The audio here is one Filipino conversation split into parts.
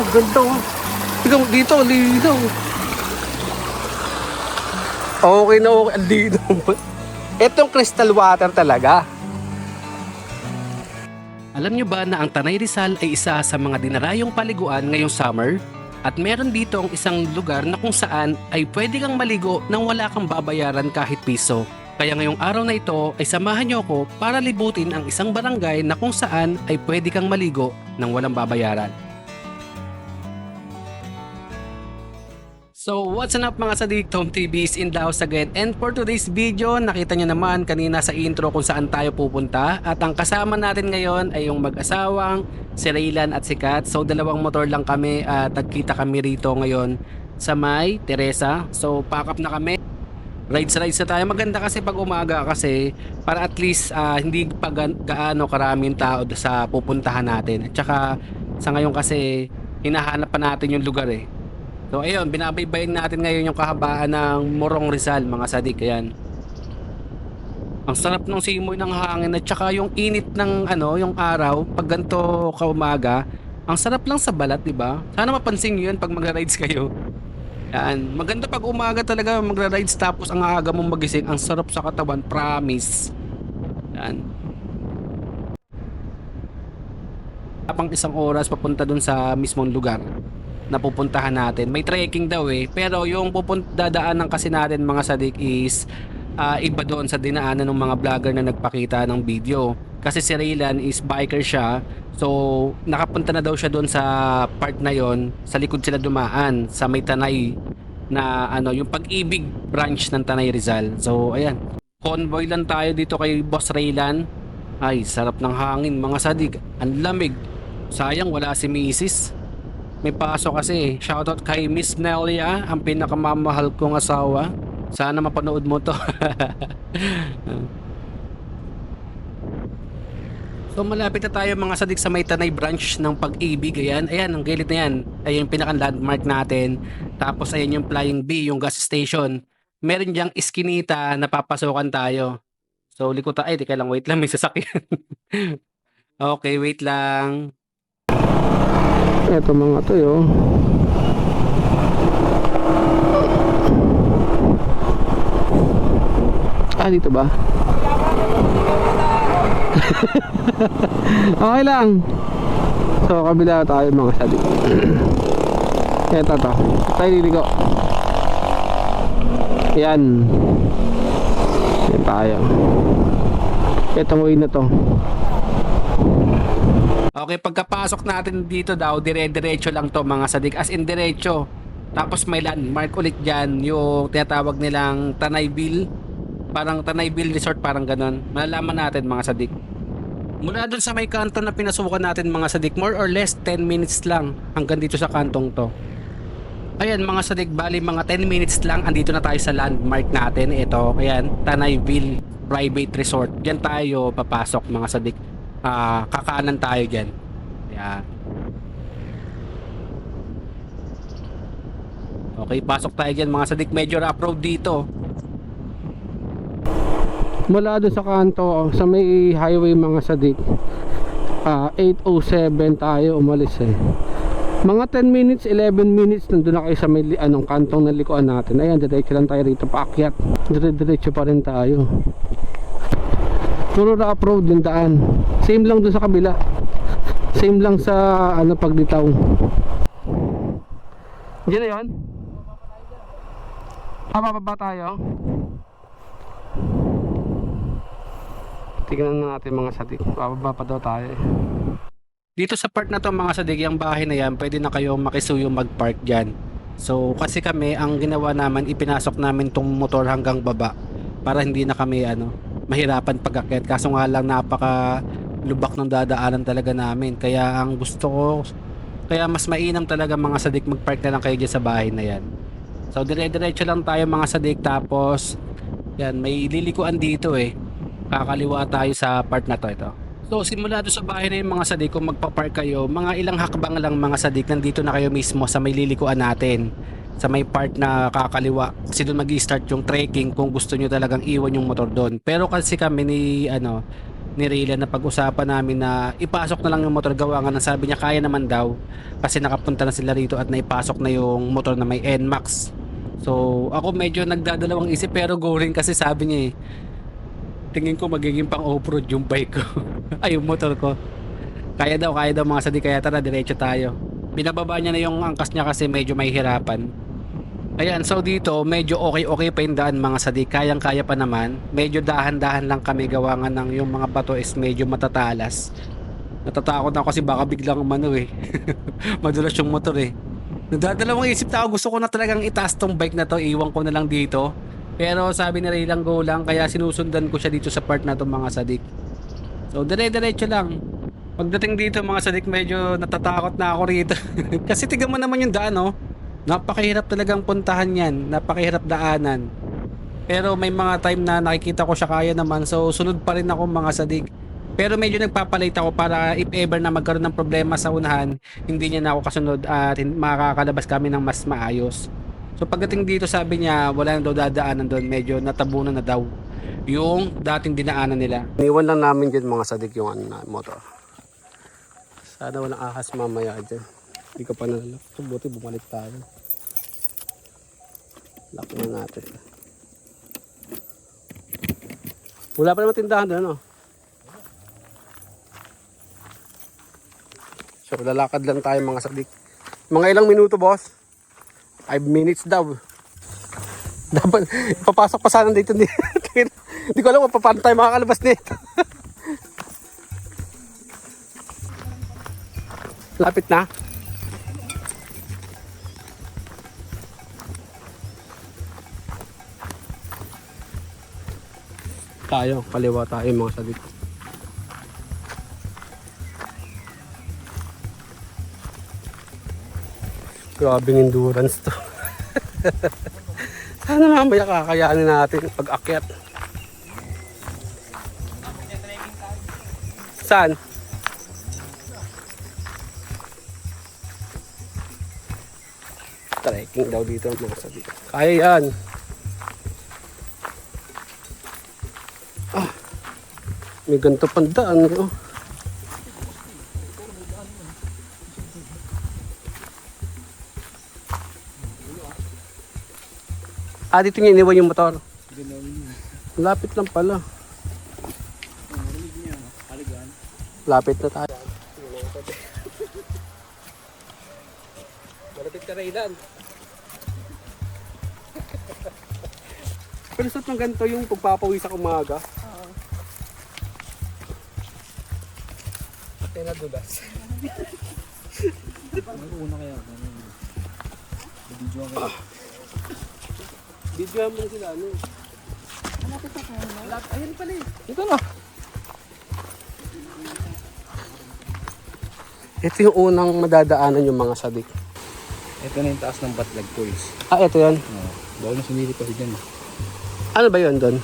Ang ganda oh. Tingnan mo dito, linaw. Okay na okay. Ang linaw. Itong crystal water talaga. Alam nyo ba na ang Tanay Rizal ay isa sa mga dinarayong paliguan ngayong summer? At meron dito ang isang lugar na kung saan ay pwede kang maligo nang wala kang babayaran kahit piso. Kaya ngayong araw na ito ay samahan nyo ako para libutin ang isang barangay na kung saan ay pwede kang maligo nang walang babayaran. So what's up mga sadik, Tom TV is in the house again. And for today's video nakita nyo naman kanina sa intro kung saan tayo pupunta. At ang kasama natin ngayon ay yung mag-asawang si Raylan at si Kat. So dalawang motor lang kami at nagkita kami rito ngayon sa may Teresa. So pack up na kami. Rides rides na tayo. Maganda kasi pag umaga kasi para at least ah, hindi pa ga- gaano karaming tao sa pupuntahan natin. At saka sa ngayon kasi hinahanap pa natin yung lugar eh So ayun, binabaybayin natin ngayon yung kahabaan ng Morong Rizal, mga sadik. Ayan. Ang sarap ng simoy ng hangin at saka yung init ng ano, yung araw, pag ganito kaumaga, ang sarap lang sa balat, di ba? Sana mapansin niyo yun pag magra-rides kayo. Yan. Maganda pag umaga talaga magra-rides tapos ang aga mong magising, ang sarap sa katawan, promise. Yan. Pang isang oras papunta dun sa mismong lugar na pupuntahan natin. May trekking daw eh. Pero yung pupunt dadaanan kasi natin mga sadik is ah, iba doon sa dinaanan ng mga vlogger na nagpakita ng video. Kasi si Raylan is biker siya. So, nakapunta na daw siya doon sa part na yon Sa likod sila dumaan. Sa may Tanay na ano, yung pag-ibig branch ng Tanay Rizal. So, ayan. Convoy lang tayo dito kay Boss Raylan. Ay, sarap ng hangin mga sadig. Ang lamig. Sayang wala si Mrs. May pasok kasi. Shoutout kay Miss Nelia, ang pinakamamahal kong asawa. Sana mapanood mo to. so malapit na tayo mga sadik sa may Tanay branch ng pag-ibig. Ayan, ayan, ang gilid na yan. Ayan yung pinaka-landmark natin. Tapos ayan yung Flying B, yung gas station. Meron diyang iskinita na papasokan tayo. So likod tayo. Ay, teka lang, wait lang, may sasakyan. okay, wait lang. Ito mga to yo. Ah, dito ba? okay lang. So, kabila tayo mga sali. Ito to. Tayo liligo. Yan. Yan tayo. Itong way na to. Okay, pagkapasok natin dito daw, dire-diretso lang to mga sadik. As in diretso. Tapos may landmark ulit dyan, yung tinatawag nilang Tanayville. Parang Tanayville Resort, parang ganon. Malalaman natin mga sadik. Mula dun sa may kanto na pinasukan natin mga sadik, more or less 10 minutes lang hanggang dito sa kantong to. Ayan mga sadik, bali mga 10 minutes lang, andito na tayo sa landmark natin. Ito, ayan, Tanayville Private Resort. Diyan tayo papasok mga sadik. Ah, kakanan tayo diyan. Ayan. Okay, pasok tayo diyan mga sadik. Medyo rough road dito. Mula doon sa kanto, sa may highway mga sadik, ah 8.07 tayo umalis eh. Mga 10 minutes, 11 minutes, nandun na kayo sa may anong kantong na likuan natin. Ayan, diretso lang tayo rito paakyat. Dire-diretso pa rin tayo. Puro road yung daan. Same lang doon sa kabila. Same lang sa ano paglitaw. Diyan na yun? Ah, tayo? Tingnan na natin mga sadik. Bababa pa daw tayo eh. Dito sa part na to mga sadig, yung bahay na yan, pwede na kayo makisuyo mag-park dyan. So, kasi kami, ang ginawa naman, ipinasok namin tong motor hanggang baba para hindi na kami, ano, mahirapan pag-akyat. Kaso nga lang, napaka lubak ng dadaanan talaga namin. Kaya ang gusto ko, kaya mas mainam talaga mga sadik mag-park na lang kayo dyan sa bahay na yan. So, dire-diretso lang tayo mga sadik. Tapos, yan, may lilikuan dito eh. Kakaliwa tayo sa part na to ito. So simula doon sa bahay na yung mga sadik kung magpa-park kayo, mga ilang hakbang lang mga sadik nandito na kayo mismo sa may lilikuan natin. Sa may part na kakaliwa. Kasi doon mag start yung trekking kung gusto nyo talagang iwan yung motor doon. Pero kasi kami ni ano ni Raylan na pag-usapan namin na ipasok na lang yung motor gawa nga ng sabi niya kaya naman daw kasi nakapunta na sila rito at naipasok na yung motor na may NMAX. So ako medyo nagdadalawang isip pero go rin kasi sabi niya eh tingin ko magiging pang off-road yung bike ko. Ay yung motor ko. Kaya daw kaya daw mga sadi kaya tara diretso tayo. Binababa niya na yung angkas niya kasi medyo may hirapan ayan so dito medyo okay okay pa yung daan mga sadi kayang kaya pa naman medyo dahan-dahan lang kami gawa nga ng yung mga bato is medyo matatalas natatakot ako kasi baka biglang mano eh madulas yung motor eh Nagdadalawang isip na ako, gusto ko na talagang itaas tong bike na to, iwan ko na lang dito. Pero sabi Ray lang go lang, kaya sinusundan ko siya dito sa part na to mga sadik. So dire-diretso lang. Pagdating dito mga sadik, medyo natatakot na ako rito. Kasi tignan mo naman yung daan oh. Napakahirap talagang puntahan yan, napakahirap daanan. Pero may mga time na nakikita ko siya kaya naman, so sunod pa rin ako mga sadik. Pero medyo nagpapalate ako para if ever na magkaroon ng problema sa unahan, hindi niya na ako kasunod at makakalabas kami ng mas maayos. So pagdating dito sabi niya wala na daw dadaanan doon, medyo natabunan na daw yung dating dinaanan nila. Niwan lang namin dyan mga sadik yung ano, motor. Sana walang ahas mamaya dyan. Hindi ko pa nalak. So, buti bumalik tayo. Lock na natin. Wala pa naman tindahan doon, ano? So lalakad lang tayo mga sadik. Mga ilang minuto boss? 5 minutes daw. Dapat papasok pa sana dito. Hindi ko alam kung paano tayo makakalabas nito. Lapit na. Tayo, kaliwa tayo mga sadik. Grabing endurance to. Sana mamaya kakayanin natin pag-akyat. Saan? Trekking daw dito mga sabi. Kaya yan. Ah, may ganito pandaan. Oh. Ah, dito niya iniwan yung motor. Lapit lang pala. Lapit na tayo. Malapit ka Raylan. Pero suot ng ganito yung pagpapawi sa umaga. Oo. Ay nadulas. Una kaya ako. Video ako. Video mo sila ano. Malapit Ayun pala eh. Ito na. Ito yung unang madadaanan yung mga sadik. Ito na yung taas ng Batlag Falls. Ah, ito yan. Oh, bawal na sumili pa si dyan. Ano ba yun doon?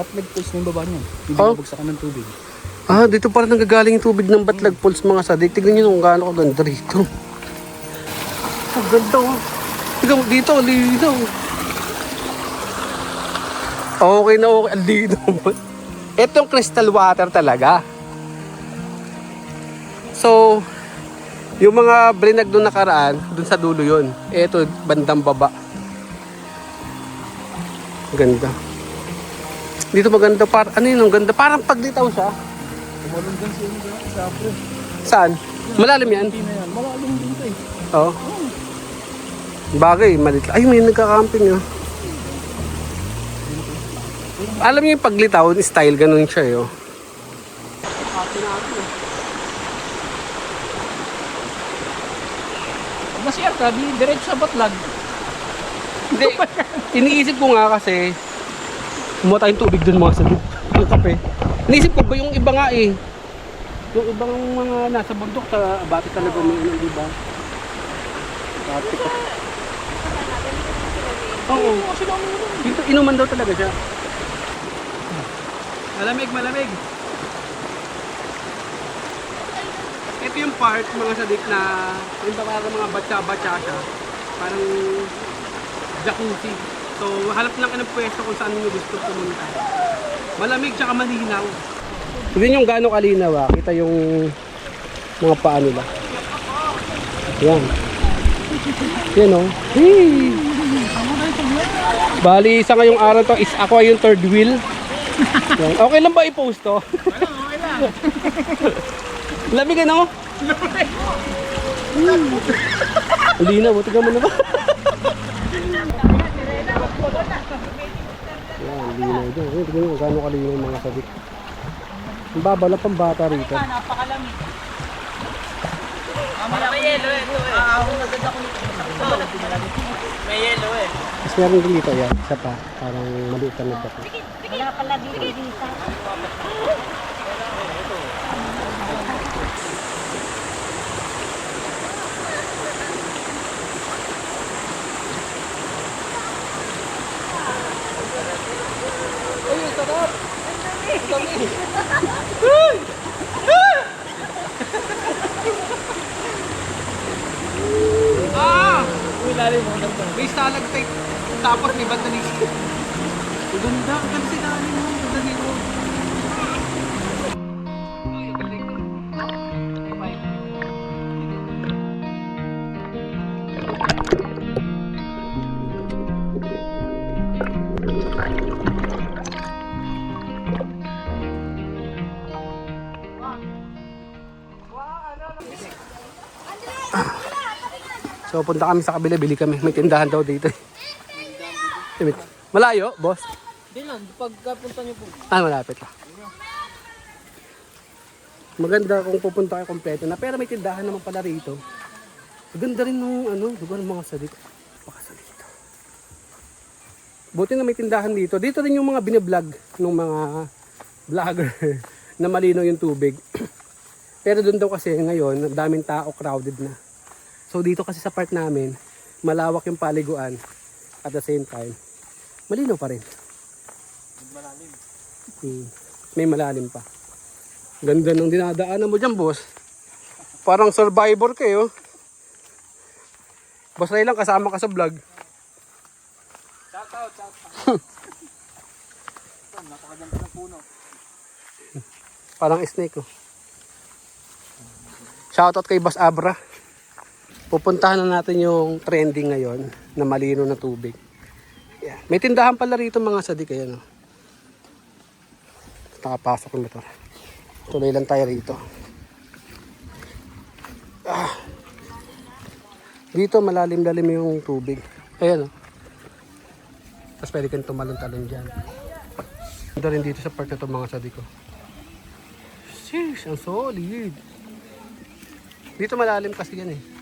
Batlag Falls na yung baba niyan. Hindi Oh. ng tubig. Ah, dito pala nanggagaling yung tubig ng Batlag Falls mga sadik. Tignan nyo kung gaano kaganda rito. Ang ganda oh. Tignan mo dito, linaw. Okay na okay, ang linaw. Ito yung crystal water talaga. So, yung mga brinag doon nakaraan, doon sa dulo yun. Ito, bandang baba. Ganda. Dito maganda, par ano yun, ang ganda. Parang paglitaw siya. Kumalong dyan sa sa Apro. Saan? Malalim yan? Hindi na yan. Malalim dito eh. Oo. Bagay, malit. Ay, may nagka-camping ah. Alam niyo yung paglitaw, style, ganun siya eh. Oh. Pag nasiyar ka, di diretso sa Batlag. Hindi, iniisip ko nga kasi, kumuha tayong tubig dun mga sabi. Ang kape. Iniisip ko ba yung iba nga eh. Yung ibang mga nasa bundok sa abati talaga may ano, di ba? Abati ka. Oo. Dito inuman daw talaga siya. Malamig, malamig. Ito yung part mga sadik na yung parang mga batsa-batsa siya. Parang jacuzzi. So, halap lang ka ng pwesto kung saan nyo gusto pumunta. Malamig tsaka malinaw. Tignan yung gaano kalinaw ah. Kita yung mga paa nila. Yan. Yan oh. Hey! Bali, sa ngayong araw to is ako ay yung third wheel. Yan. Okay lang ba i-post to? okay lang. Lamig ano? Lamig. Linaw. Tignan mo na ba? Yan, linaw dyan. Ayun, Tignan mo gaano kalinaw yung mga sabik. Ang baba lang pang bata rito. Mas meron din dito yan. Isa pa. Parang maliit na nagdako. Wala pala dito dito. May stalactite. Tapos may dito. Ang ganda. Ang ganda sinali mo. So punta kami sa kabila, bili kami. May tindahan daw dito. Malayo, boss? Hindi lang, pagkapunta niyo po. Ah, malapit lang. Maganda kung pupunta kayo kompleto na. Pero may tindahan naman pala rito. Maganda rin nung ano, lugar ng mga sadik. Pakasalito. Buti na may tindahan dito. Dito rin yung mga binablog ng mga vlogger na malinaw yung tubig. Pero doon daw kasi ngayon, daming tao, crowded na. So dito kasi sa part namin, malawak yung paliguan. At the same time, malinaw pa rin. Hmm. May malalim pa. Ganda ng dinadaanan mo dyan, boss. Parang survivor kayo. Boss Ray lang kasama ka sa vlog. Shout out, shout out. Napakaganda ng puno. Parang snake, oh. Shoutout kay Boss Abra. Pupuntahan na natin yung trending ngayon na malino na tubig. Yeah. May tindahan pala rito mga sadik. Ayan, oh. Nakapasok yung motor. Tuloy lang tayo rito. Ah. Dito malalim-lalim yung tubig. Ayan, oh. Tapos pwede kang tumalon-talon dyan. Ganda rin dito sa part na ito mga sadik ko. Sheesh, ang solid. Dito malalim kasi yan eh.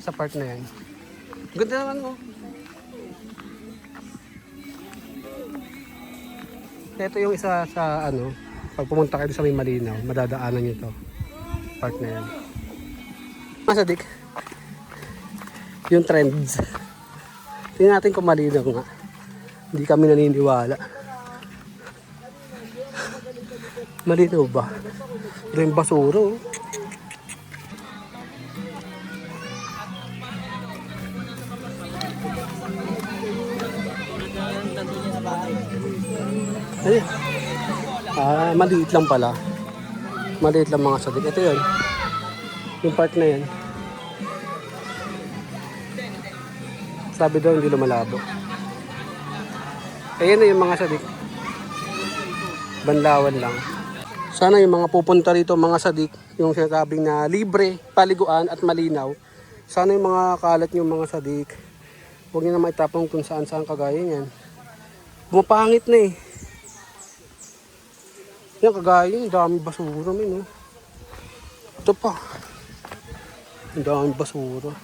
Sa part na yan. Ganda naman oh. Ito yung isa sa ano, pag pumunta kayo sa may malinaw, madadaanan nyo to. Part na yan. Masadik. Yung trends. Tingnan natin kung malinaw nga. Hindi kami naniniwala. Malinaw ba? Ito yung basura oh. Ay. Ah, maliit lang pala. Maliit lang mga sadik. Ito yun. Yung part na yan. Sabi daw hindi lumalabo. Ayan na yung mga sadik. Banlawan lang. Sana yung mga pupunta rito, mga sadik, yung sinasabing na libre, paliguan at malinaw. Sana yung mga kalat yung mga sadik, huwag nyo na maitapong kung saan saan kagaya niyan. Bumapangit na eh. Yan kagaya yun, dami basura min oh. Ito pa. Ang dami basura.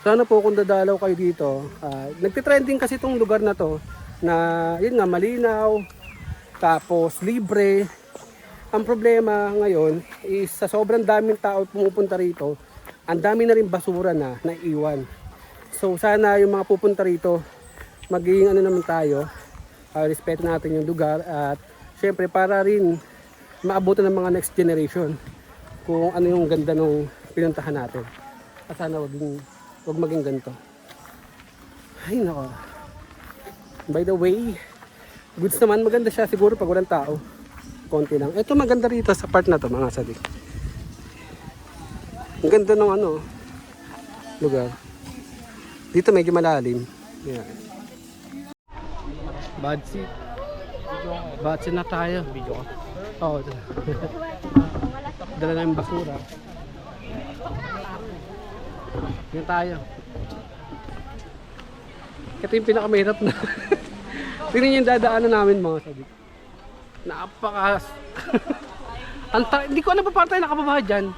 Sana po kung dadalaw kayo dito, ah, nagtitrending kasi itong lugar na to na yun nga malinaw, tapos libre. Ang problema ngayon is sa sobrang daming tao pumupunta rito, ang dami na rin basura na naiwan. So sana yung mga pupunta rito, maging ano naman tayo, uh, respeto natin yung lugar at syempre para rin maabutan ng mga next generation kung ano yung ganda ng pinuntahan natin. At sana wag, wag maging ganito. Ay nako. By the way, Goods naman, maganda siya siguro pag walang tao. Konti lang. Ito maganda rito sa part na to mga sadik. Ang ganda ng ano, lugar. Dito medyo malalim. Yan. Bad seat. Bad seat na tayo. Video ka. Oo. Dala na yung basura. Yan tayo. Ito yung pinakamahirap na. Tingnan niyo yung dadaanan namin mga sabi. Napaka... Ang ta- hindi ko alam pa paano tayo nakababa dyan.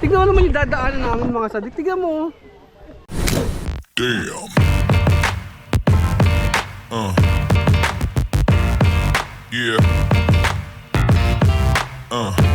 Tignan mo naman yung dadaanan namin mga sadik. Tignan mo. oh. Damn. Uh. Yeah. Uh.